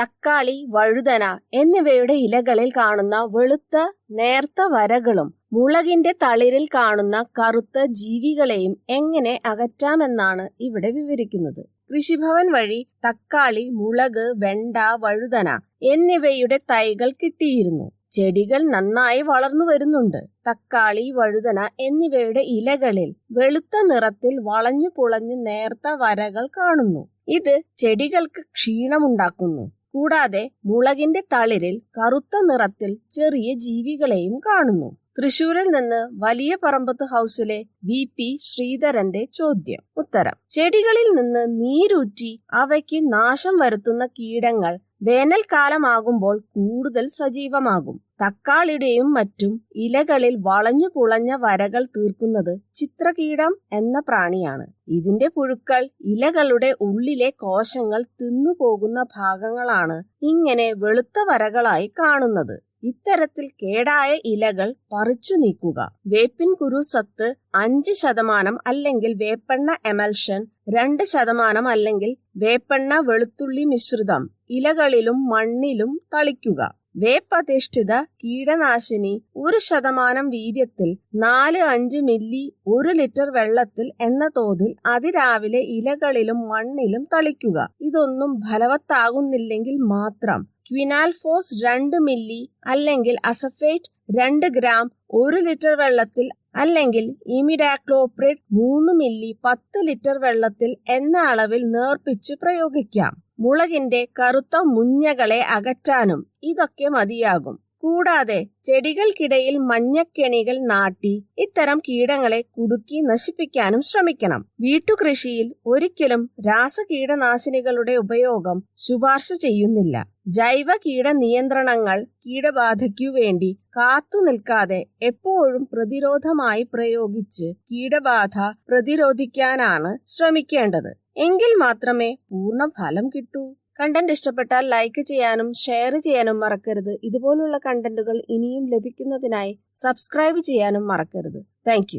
തക്കാളി വഴുതന എന്നിവയുടെ ഇലകളിൽ കാണുന്ന വെളുത്ത നേർത്ത വരകളും മുളകിന്റെ തളിരിൽ കാണുന്ന കറുത്ത ജീവികളെയും എങ്ങനെ അകറ്റാമെന്നാണ് ഇവിടെ വിവരിക്കുന്നത്. കൃഷിഭവൻ വഴി തക്കാളി മുളക് വെണ്ട വഴുതന എന്നിവയുടെ തൈകൾ കിട്ടിയിരുന്നു. ചെടികൾ നന്നായി വളർന്നു വരുന്നുണ്ട്. തക്കാളി വഴുതന എന്നിവയുടെ ഇലകളിൽ വെളുത്ത നിറത്തിൽ വളഞ്ഞു പുളഞ്ഞു നേർത്ത വരകൾ കാണുന്നു. ഇത് ചെടികൾക്ക് ക്ഷീണമുണ്ടാക്കുന്നു. കൂടാതെ മുളകിന്റെ തളിരിൽ കറുത്ത നിറത്തിൽ ചെറിയ ജീവികളെയും കാണുന്നു. തൃശൂരിൽ നിന്ന് വലിയ പറമ്പത്ത് ഹൗസിലെ വി പി ശ്രീധരന്റെ ചോദ്യം. ഉത്തരം. ചെടികളിൽ നിന്ന് നീരൂറ്റി അവയ്ക്ക് നാശം വരുത്തുന്ന കീടങ്ങൾ വേനൽക്കാലമാകുമ്പോൾ കൂടുതൽ സജീവമാകും. തക്കാളിയുടെയും മറ്റും ഇലകളിൽ വളഞ്ഞു പുളഞ്ഞ വരകൾ തീർക്കുന്നത് ചിത്രകീടം എന്ന പ്രാണിയാണ്. ഇതിന്റെ പുഴുക്കൾ ഇലകളുടെ ഉള്ളിലെ കോശങ്ങൾ തിന്നുപോകുന്ന ഭാഗങ്ങളാണ് ഇങ്ങനെ വെളുത്ത വരകളായി കാണുന്നത്. ഇത്തരത്തിൽ കേടായ ഇലകൾ പറിച്ചു നീക്കുക. വേപ്പിൻ കുരു സത്ത് അഞ്ച് ശതമാനം അല്ലെങ്കിൽ വേപ്പെണ്ണ എമൽഷൻ രണ്ട് ശതമാനം അല്ലെങ്കിൽ വേപ്പെണ്ണ വെളുത്തുള്ളി മിശ്രിതം ഇലകളിലും മണ്ണിലും തളിക്കുക. വേപ്പധിഷ്ഠിത കീടനാശിനി ഒരു ശതമാനം വീര്യത്തിൽ നാല് അഞ്ച് മില്ലി ഒരു ലിറ്റർ വെള്ളത്തിൽ എന്ന തോതിൽ അതിരാവിലെ ഇലകളിലും മണ്ണിലും തളിക്കുക. ഇതൊന്നും ഫലവത്താകുന്നില്ലെങ്കിൽ മാത്രം ക്വിനാൽഫോസ് രണ്ട് മില്ലി അല്ലെങ്കിൽ അസഫേറ്റ് രണ്ട് ഗ്രാം ഒരു ലിറ്റർ വെള്ളത്തിൽ അല്ലെങ്കിൽ ഇമിഡാക്ലോപ്രിഡ് മൂന്ന് മില്ലി പത്ത് ലിറ്റർ വെള്ളത്തിൽ എന്ന അളവിൽ നേർപ്പിച്ച് പ്രയോഗിക്കാം. മുളകിന്റെ കറുത്ത മുഞ്ഞകളെ അകറ്റാനും ഇതൊക്കെ മതിയാകും. കൂടാതെ ചെടികൾക്കിടയിൽ മഞ്ഞക്കെണികൾ നാട്ടി ഇത്തരം കീടങ്ങളെ കുടുക്കി നശിപ്പിക്കാനും ശ്രമിക്കണം. വീട്ടുകൃഷിയിൽ ഒരിക്കലും രാസകീടനാശിനികളുടെ ഉപയോഗം ശുപാർശ ചെയ്യുന്നില്ല. ജൈവ കീട നിയന്ത്രണങ്ങൾ കീടബാധയ്ക്കു വേണ്ടി കാത്തു നിൽക്കാതെ എപ്പോഴും പ്രതിരോധമായി പ്രയോഗിച്ച് കീടബാധ പ്രതിരോധിക്കാനാണ് ശ്രമിക്കേണ്ടത്. എങ്കിൽ മാത്രമേ പൂർണ ഫലം കിട്ടൂ. കണ്ടന്റ് ഇഷ്ടപ്പെട്ടാൽ ലൈക്ക് ചെയ്യാനും ഷെയർ ചെയ്യാനും മറക്കരുത്. ഇതുപോലുള്ള കണ്ടന്റുകൾ ഇനിയും ലഭിക്കുന്നതിനായി സബ്സ്ക്രൈബ് ചെയ്യാനും മറക്കരുത്. താങ്ക്